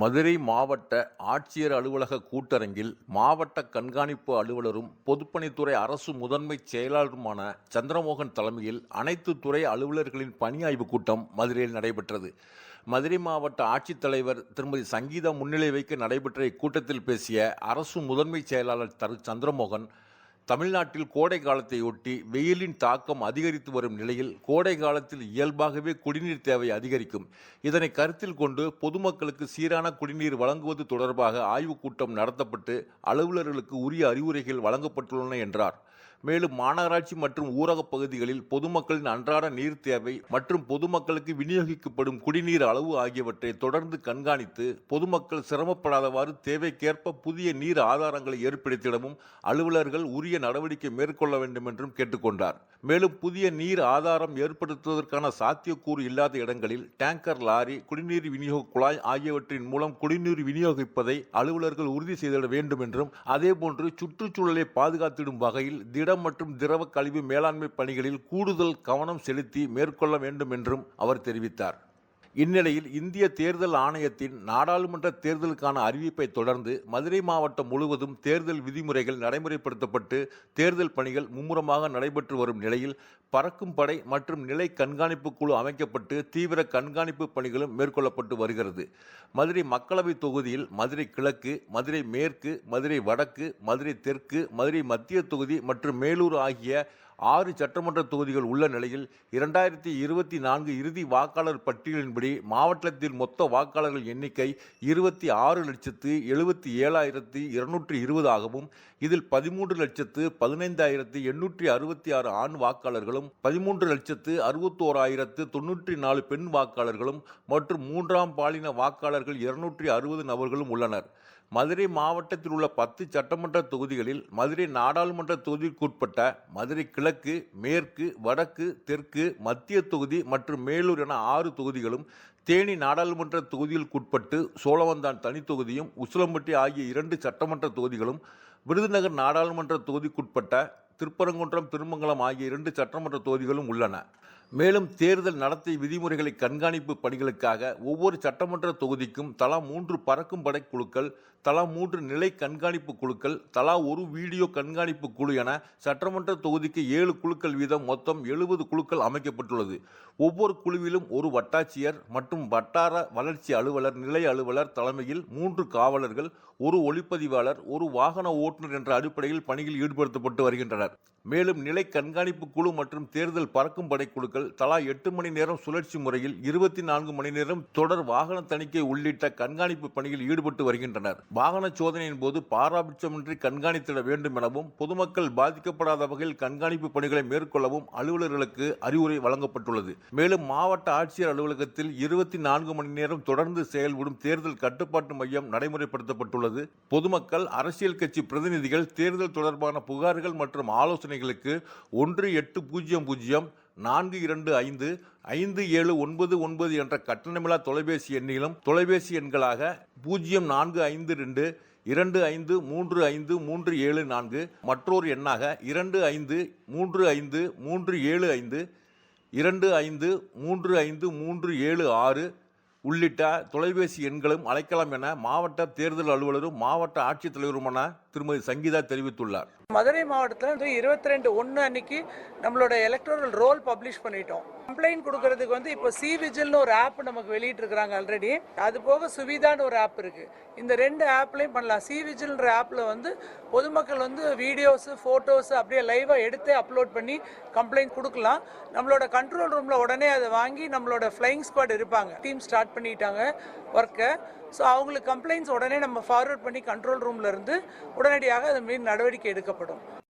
மதுரை மாவட்ட ஆட்சியர் அலுவலக கூட்டரங்கில் மாவட்ட கண்காணிப்பு அலுவலரும் பொதுப்பணித்துறை அரசு முதன்மைச் செயலாளருமான சந்திரமோகன் தலைமையில் அனைத்து துறை அலுவலர்களின் பணி ஆய்வுக் கூட்டம் மதுரையில் நடைபெற்றது. மதுரை மாவட்ட ஆட்சித்தலைவர் திருமதி சங்கீதா முன்னிலை வைக்க நடைபெற்ற இக்கூட்டத்தில் பேசிய அரசு முதன்மைச் செயலாளர் தரு சந்திரமோகன் தமிழ்நாட்டில் கோடை காலத்தையொட்டி வெயிலின் தாக்கம் அதிகரித்து வரும் நிலையில் கோடை காலத்தில் இயல்பாகவே குடிநீர் தேவை அதிகரிக்கும். இதனை கருத்தில் கொண்டு பொதுமக்களுக்கு சீரான குடிநீர் வழங்குவது தொடர்பாக ஆய்வுக் கூட்டம் நடத்தப்பட்டு அலுவலர்களுக்கு உரிய அறிவுரைகள் வழங்கப்பட்டுள்ளன என்றார். மேலும் மாநகராட்சி மற்றும் ஊரகப் பகுதிகளில் பொதுமக்களின் அன்றாட நீர் தேவை மற்றும் பொதுமக்களுக்கு விநியோகிக்கப்படும் குடிநீர் அளவு ஆகியவற்றை தொடர்ந்து கண்காணித்து பொதுமக்கள் சிரமப்படாதவாறு தேவைக்கேற்ப புதிய நீர் ஆதாரங்களை ஏற்படுத்திடவும் அலுவலர்கள் உரிய நடவடிக்கை மேற்கொள்ள வேண்டும் என்றும் கேட்டுக்கொண்டார். மேலும் புதிய நீர் ஆதாரம் ஏற்படுத்துவதற்கான சாத்தியக்கூறு இல்லாத இடங்களில் டேங்கர் லாரி குடிநீர் விநியோக குழாய் ஆகியவற்றின் மூலம் குடிநீர் விநியோகிப்பதை அலுவலர்கள் உறுதி செய்திட வேண்டும் என்றும் அதேபோன்று சுற்றுச்சூழலை பாதுகாத்திடும் வகையில் திடம் மற்றும் திரவ கழிவு மேலாண்மை பணிகளில் கூடுதல் கவனம் செலுத்தி மேற்கொள்ள வேண்டும் என்றும் அவர் தெரிவித்தார். இந்நிலையில் இந்திய தேர்தல் ஆணையத்தின் நாடாளுமன்ற தேர்தலுக்கான அறிவிப்பை தொடர்ந்து மதுரை மாவட்டம் முழுவதும் தேர்தல் விதிமுறைகள் நடைமுறைப்படுத்தப்பட்டு தேர்தல் பணிகள் மும்முரமாக நடைபெற்று வரும் நிலையில் பறக்கும் படை மற்றும் நிலை கண்காணிப்பு குழு அமைக்கப்பட்டு தீவிர கண்காணிப்பு பணிகளும் மேற்கொள்ளப்பட்டு வருகிறது. மதுரை மக்களவை தொகுதியில் மதுரை கிழக்கு மதுரை மேற்கு மதுரை வடக்கு மதுரை தெற்கு மதுரை மத்திய தொகுதி மற்றும் மேலூர் ஆகிய ஆறு சட்டமன்ற தொகுதிகள் உள்ள நிலையில் இரண்டாயிரத்தி இருபத்தி நான்கு இறுதி வாக்காளர் பட்டியலின்படி மாவட்டத்தில் மொத்த வாக்காளர்கள் எண்ணிக்கை இருபத்தி ஆறு லட்சத்து எழுபத்தி ஏழாயிரத்தி இருநூற்றி இருபது ஆகவும் இதில் பதிமூன்று லட்சத்து பதினைந்தாயிரத்து எண்ணூற்றி அறுபத்தி ஆறு ஆண் வாக்காளர்களும் பதிமூன்று லட்சத்து அறுபத்தோராயிரத்து தொன்னூற்றி நாலு பெண் வாக்காளர்களும் மற்றும் மூன்றாம் பாலின வாக்காளர்கள் இருநூற்றி அறுபது நபர்களும் உள்ளனர். மதுரை மாவட்டத்தில் உள்ள பத்து சட்டமன்ற தொகுதிகளில் மதுரை நாடாளுமன்ற தொகுதிக்குட்பட்ட மதுரை கிழக்கு மேற்கு வடக்கு தெற்கு மத்திய தொகுதி மற்றும் மேலூர் என ஆறு தொகுதிகளும் தேனி நாடாளுமன்ற தொகுதிகளுக்குட்பட்டு சோழவந்தான் தனித்தொகுதியும் உசிலம்பட்டி ஆகிய இரண்டு சட்டமன்ற தொகுதிகளும் விருதுநகர் நாடாளுமன்ற தொகுதிக்குட்பட்ட திருப்பரங்குன்றம் திருமங்கலம் ஆகிய இரண்டு சட்டமன்ற தொகுதிகளும் உள்ளன. மேலும் தேர்தல் நடத்தை விதிமுறைகளை கண்காணிப்பு பணிகளுக்காக ஒவ்வொரு சட்டமன்ற தொகுதிக்கும் தலா மூன்று பறக்கும் படை குழுக்கள் தலா மூன்று நிலை கண்காணிப்பு குழுக்கள் தலா ஒரு வீடியோ கண்காணிப்பு குழு என சட்டமன்ற தொகுதிக்கு ஏழு குழுக்கள் வீதம் மொத்தம் எழுபது குழுக்கள் அமைக்கப்பட்டுள்ளது. ஒவ்வொரு குழுவிலும் ஒரு வட்டாட்சியர் மற்றும் வட்டார வளர்ச்சி அலுவலர் நிலை அலுவலர் தலைமையில் மூன்று காவலர்கள் ஒரு ஒளிப்பதிவாளர் ஒரு வாகன ஓட்டுநர் என்ற அடிப்படையில் பணியில் ஈடுபடுத்தப்பட்டு வருகின்றனர். மேலும் நிலை கண்காணிப்பு குழு மற்றும் தேர்தல் பறக்கும் படை குழுக்கள் தலா எட்டு மணி நேரம் சுழற்சி முறையில் இருபத்தி நான்கு மணி நேரம் தொடர் வாகன தணிக்கை உள்ளிட்ட கண்காணிப்பு பணியில் ஈடுபட்டு வருகின்றனர். வாகன சோதனையின் போது பாராபட்சமின்றி கண்காணித்திட வேண்டும் எனவும் பொதுமக்கள் பாதிக்கப்படாத வகையில் கண்காணிப்பு பணிகளை மேற்கொள்ளவும் அலுவலர்களுக்கு அறிவுரை வழங்கப்பட்டுள்ளது. மேலும் மாவட்ட ஆட்சியர் அலுவலகத்தில் இருபத்தி நான்கு மணி நேரம் தொடர்ந்து செயல்படும் தேர்தல் கட்டுப்பாட்டு மையம் நடைமுறைப்படுத்தப்பட்டுள்ளது. பொதுமக்கள் அரசியல் கட்சி பிரதிநிதிகள் தேர்தல் தொடர்பான புகார்கள் மற்றும் ஆலோசனை ஆலோசனைகளுக்கு ஒன்று எட்டு பூஜ்ஜியம் பூஜ்ஜியம் நான்கு இரண்டு ஐந்து ஐந்து ஏழு ஒன்பது ஒன்பது என்ற கட்டணமில்லா தொலைபேசி எண்ணிலும் தொலைபேசி எண்களாக பூஜ்ஜியம் நான்கு ஐந்து ரெண்டு இரண்டு ஐந்து மூன்று ஐந்து மூன்று ஏழு நான்கு மற்றொரு எண்ணாக இரண்டு ஐந்து மூன்று ஐந்து மூன்று ஏழு ஐந்து இரண்டு ஐந்து மூன்று ஐந்து மூன்று ஏழு ஆறு உள்ளிட்ட தொலைபேசி எண்களும் அழைக்கலாம் என மாவட்ட தேர்தல் அலுவலரும் மாவட்ட ஆட்சித்தலைவருமான திருமதி சங்கீதா தெரிவித்துள்ளார். மதுரை மாவட்டத்தில் வந்து இருபத்தி ரெண்டு ஒன்று அன்னைக்கு நம்மளோட எலக்ட்ரல் ரோல் பப்ளிஷ் பண்ணிட்டோம். கம்ப்ளைண்ட் கொடுக்கறதுக்கு வந்து இப்போ சி விஜில்னு ஒரு ஆப் நமக்கு வெளியிட்டிருக்கிறாங்க ஆல்ரெடி அது போக சுவிதான்னு ஒரு ஆப் இருக்கு. இந்த ரெண்டு ஆப்லையும் பண்ணலாம். சி விஜில்ன்ற ஆப்பில் வந்து பொதுமக்கள் வந்து வீடியோஸ் ஃபோட்டோஸ் அப்படியே லைவாக எடுத்து அப்லோட் பண்ணி கம்ப்ளைண்ட் கொடுக்கலாம். நம்மளோட கண்ட்ரோல் ரூமில் உடனே அதை வாங்கி நம்மளோட ஃப்ளைங் ஸ்குவாட் இருப்பாங்க. டீம் ஸ்டார்ட் பண்ணிட்டாங்க ஒர்க்கை ஸோ அவங்களுக்கு கம்ப்ளைண்ட்ஸ் உடனே நம்ம ஃபார்வர்ட் பண்ணி கண்ட்ரோல் ரூம்லேருந்து உடனடியாக அது மீது நடவடிக்கை எடுக்கப்படும்.